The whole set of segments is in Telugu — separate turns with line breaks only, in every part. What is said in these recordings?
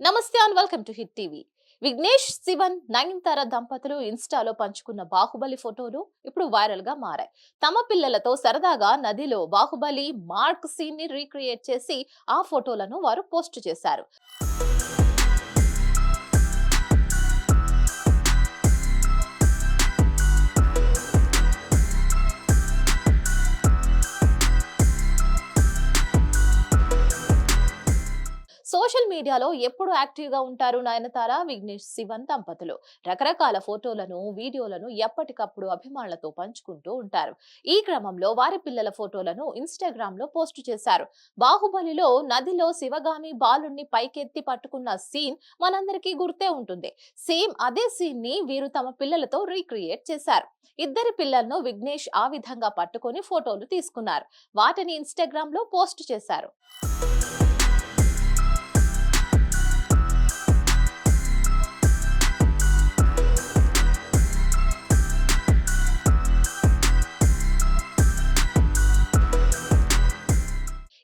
నమస్తే and welcome to Hit TV. Vignesh Shivan Nayanthara దంపతులు ఇన్స్టాలో పంచుకున్న బాహుబలి ఫోటోలు ఇప్పుడు వైరల్గా మారాయి. తమ పిల్లలతో సరదాగా నదిలో బాహుబలి మార్క్ సీన్ని రీక్రియేట్ చేసి ఆ ఫోటోలను వారు పోస్ట్ చేశారు. సోషల్ మీడియాలో ఎప్పుడు యాక్టివ్గా ఉంటారు నయనతార విఘ్నేష్ శివన్ దంపతులు. రకరకాల ఫోటోలను వీడియోలను ఎప్పటికప్పుడు అభిమానులతో పంచుకుంటూ ఉంటారు. ఈ క్రమంలో వారి పిల్లల ఫోటోలను ఇన్స్టాగ్రామ్లో పోస్ట్ చేశారు. బాహుబలిలో నదిలో శివగామి బాలుణ్ణి పైకెత్తి పట్టుకున్న సీన్ మనందరికీ గుర్తే ఉంటుంది. సేమ్ అదే సీన్ని వీరు తమ పిల్లలతో రీక్రియేట్ చేశారు. ఇద్దరి పిల్లలను విఘ్నేష్ ఆ విధంగా పట్టుకొని ఫోటోలు తీసుకున్నారు. వాటిని ఇన్స్టాగ్రామ్లో పోస్ట్ చేశారు.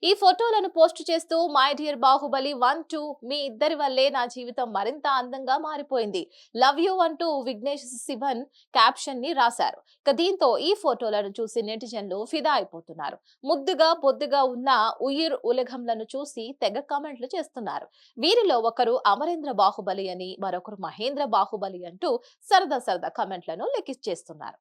ఈ ఫోటోలను పోస్ట్ చేస్తూ my dear Baahubali one two మీ ఇద్దరి వల్లే నా జీవితం మరింత అందంగా మారిపోయింది. లవ్ యూ అంటూ విఘ్నేష్ శివన్ క్యాప్షన్ని రాశారు. ఇక దీంతో ఈ ఫోటోలను చూసి నెటిజన్లు ఫిదా అయిపోతున్నారు. ముద్దుగా బొద్దుగా ఉన్న ఉయిర్ ఉలగంలను చూసి తెగ కామెంట్లు చేస్తున్నారు. వీరిలో ఒకరు అమరేంద్ర బాహుబలి అని మరొకరు మహేంద్ర బాహుబలి అంటూ సరదా సరదా కామెంట్లను లెక్కించేస్తున్నారు.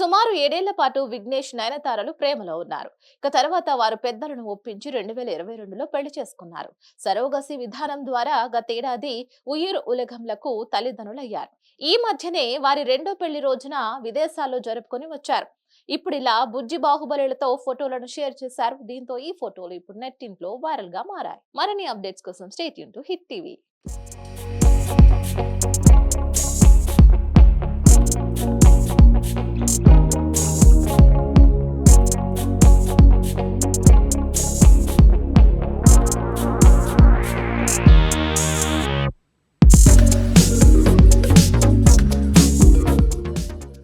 సుమారు ఏడేళ్ళ పాటు విఘ్నేష్ నయనతారలు ప్రేమలో ఉన్నారు. ఇక తర్వాత వారు పెద్దలను ఒప్పించి రెండు వేల ఇరవై రెండులో పెళ్ళి చేసుకున్నారు. సరోగసి విధానం ద్వారా గతేడాది ఉయిర్ ఉలగంలకు తల్లిదండ్రులయ్యారు. ఈ మధ్యనే వారి రెండో పెళ్ళి రోజున విదేశాల్లో జరుపుకొని వచ్చారు. ఇప్పుడు ఇలా బుజ్జి బాహుబలిలతో ఫోటోలను షేర్ చేశారు. దీంతో ఈ ఫోటోలు ఇప్పుడు నెట్టింట్లో వైరల్గా మారాయి. మరిన్ని అప్డేట్స్ కోసం స్టేట్ టు హిట్ టీవీ.